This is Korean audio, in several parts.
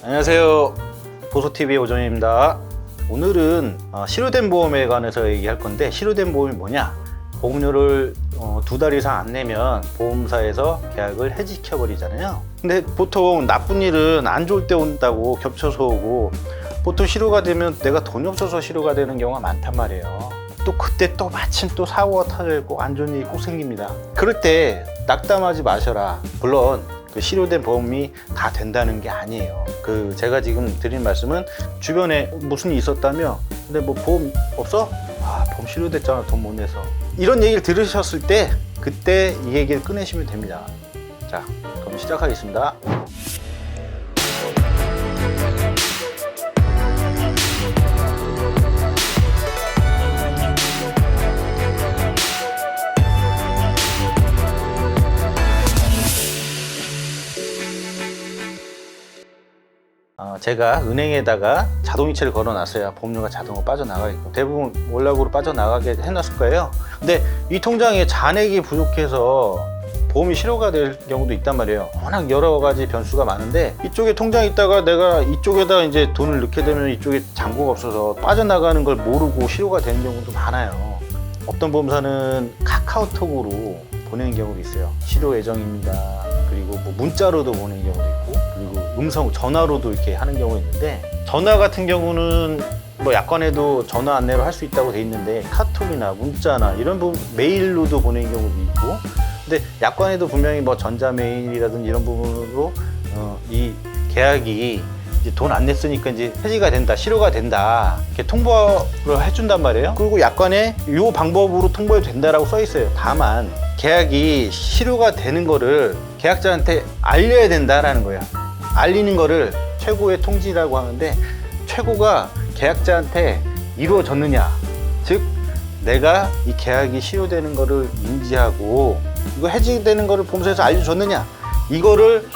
안녕하세요. 보소TV의 오정입니다. 오늘은 어, 실효된 보험에 관해서 얘기할 건데 실효된 보험이 뭐냐? 보험료를 어, 두달 이상 안 내면 보험사에서 계약을 해지켜 버리잖아요. 근데 보통 나쁜 일은 안 좋을 때 온다고 겹쳐서 오고 보통 실효가 되면 내가 돈이 없어서 실효가 되는 경우가 많단 말이에요. 또 그때 또 마침 또 사고가 터져 있고 안 좋은 일이 꼭 생깁니다. 그럴 때 낙담하지 마셔라. 물론 그 실효된 보험이 다 된다는 게 아니에요. 그 제가 지금 드린 말씀은 주변에 무슨 일이 있었다며 근데 뭐 보험 없어? 아 보험 실효됐잖아 돈 못 내서 이런 얘기를 들으셨을 때 그때 이 얘기를 꺼내시면 됩니다. 자 그럼 시작하겠습니다. 제가 은행에다가 자동이체를 걸어놨어요. 보험료가 자동으로 빠져나가게끔. 대부분 월락으로 빠져나가게 해놨을 거예요. 근데 이 통장에 잔액이 부족해서 보험이 실효가 될 경우도 있단 말이에요. 워낙 여러 가지 변수가 많은데 이쪽에 통장이 있다가 내가 이쪽에다 이제 돈을 넣게 되면 이쪽에 잔고가 없어서 빠져나가는 걸 모르고 실효가 되는 경우도 많아요. 어떤 보험사는 카카오톡으로 보내는 경우도 있어요. 실효 예정입니다. 그리고 뭐 문자로도 보내는 경우도 있고 그리고 음성 전화로도 이렇게 하는 경우가 있는데 전화 같은 경우는 뭐 약관에도 전화 안내로 할 수 있다고 돼 있는데 카톡이나 문자나 이런 부분 메일로도 보내는 경우도 있고 근데 약관에도 분명히 뭐 전자 메일이라든지 이런 부분으로 어, 이 계약이 돈안 냈으니까 이제 해지가 된다, 실효가 된다 이렇게 통보를 해준단 말이에요. 그리고 약관에 이 방법으로 통보해도 된다라고 써 있어요. 다만 계약이 실효가 되는 거를 계약자한테 알려야 된다라는 거예요. 알리는 거를 최고의 통지라고 하는데 최고가 계약자한테 이루어졌느냐, 즉 내가 이 계약이 실효되는 거를 인지하고 이거 해지되는 거를 보험사에서 알려줬느냐. 이거를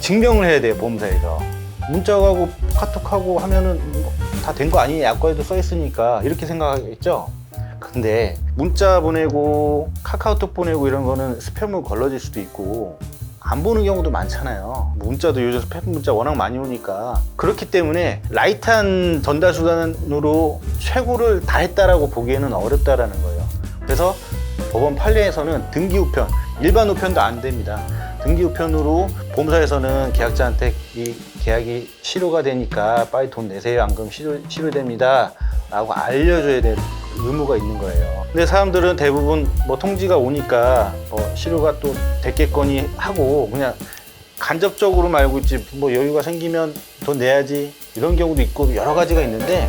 증명을 해야 돼요 보험사에서. 문자하고 카톡하고 하면은 다된 거 아니냐 약관에도 써 있으니까. 이렇게 생각하겠죠? 근데 문자 보내고 카카오톡 보내고 이런 거는 스팸으로 걸러질 수도 있고 안 보는 경우도 많잖아요. 문자도 요즘 스팸 문자 워낙 많이 오니까 그렇기 때문에 라이트한 전달 수단으로 최고를 다했다라고 보기에는 어렵다라는 거예요. 그래서 법원 판례에서는 등기 우편, 일반 우편도 안 됩니다. 등기 우편으로 보험사에서는 계약자한테 이 계약이 실효가 되니까 빨리 돈 내세요. 안 그러면 실효, 실효됩니다. 라고 알려줘야 될 의무가 있는 거예요. 근데 사람들은 대부분 뭐 통지가 오니까 뭐 실효가 또 됐겠거니 하고 그냥 간접적으로 말고 있지 뭐 여유가 생기면 돈 내야지 이런 경우도 있고 여러 가지가 있는데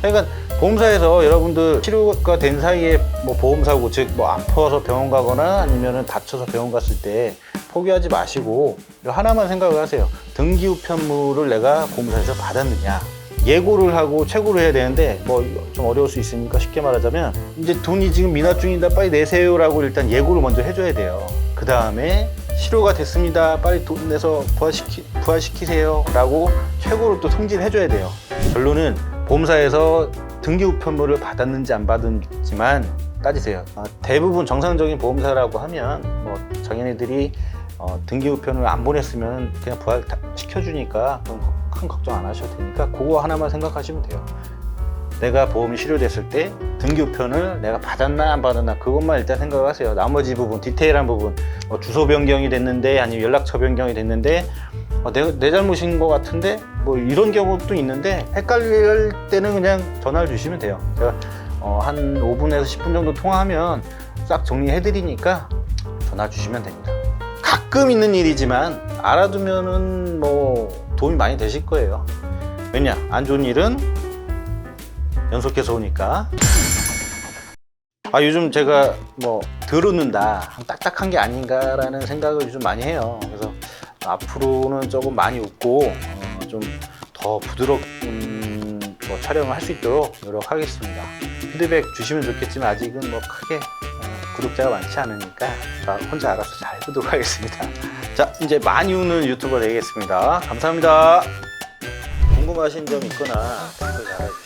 그러니까 보험사에서 여러분들 치료가 된 사이에 뭐 보험사고 즉 뭐 아파서 병원 가거나 아니면은 다쳐서 병원 갔을 때 포기하지 마시고 하나만 생각을 하세요. 등기 우편물을 내가 보험사에서 받았느냐. 예고를 하고 최고를 해야 되는데 뭐 좀 어려울 수 있으니까 쉽게 말하자면 이제 돈이 지금 미납 중이다 빨리 내세요라고 일단 예고를 먼저 해줘야 돼요. 그 다음에 실효가 됐습니다. 빨리 돈 내서 부활시키, 부활시키세요 라고 최고를 또 통지를 해줘야 돼요. 결론은 보험사에서 등기 우편물을 받았는지 안 받았지만 따지세요. 아, 대부분 정상적인 보험사라고 하면 뭐 자기네들이 어, 등기 우편을 안 보냈으면 그냥 부활 다 시켜주니까 그건 큰 걱정 안 하셔도 되니까 그거 하나만 생각하시면 돼요. 내가 보험이 실효됐을 때 등기 우편을 내가 받았나 안 받았나 그것만 일단 생각하세요. 나머지 부분 디테일한 부분 뭐 주소 변경이 됐는데 아니면 연락처 변경이 됐는데 어, 내, 내 잘못인 것 같은데 뭐 이런 경우도 있는데 헷갈릴 때는 그냥 전화를 주시면 돼요. 제가 어, 한 5분에서 10분 정도 통화하면 싹 정리해 드리니까 전화 주시면 됩니다. 가끔 있는 일이지만 알아두면은 뭐 도움이 많이 되실 거예요. 왜냐 안 좋은 일은 연속해서 오니까. 아 요즘 제가 뭐 들었는다 딱딱한 게 아닌가라는 생각을 요즘 많이 해요. 그래서 앞으로는 조금 많이 웃고 어, 좀더 부드러운 뭐 촬영을 할 수 있도록 노력하겠습니다. 피드백 주시면 좋겠지만 아직은 뭐 크게 어, 구독자가 많지 않으니까 저 혼자 알아서 잘 해보도록 하겠습니다. 자 이제 많이 웃는 유튜버 되겠습니다. 감사합니다. 궁금하신 점 있거나 댓글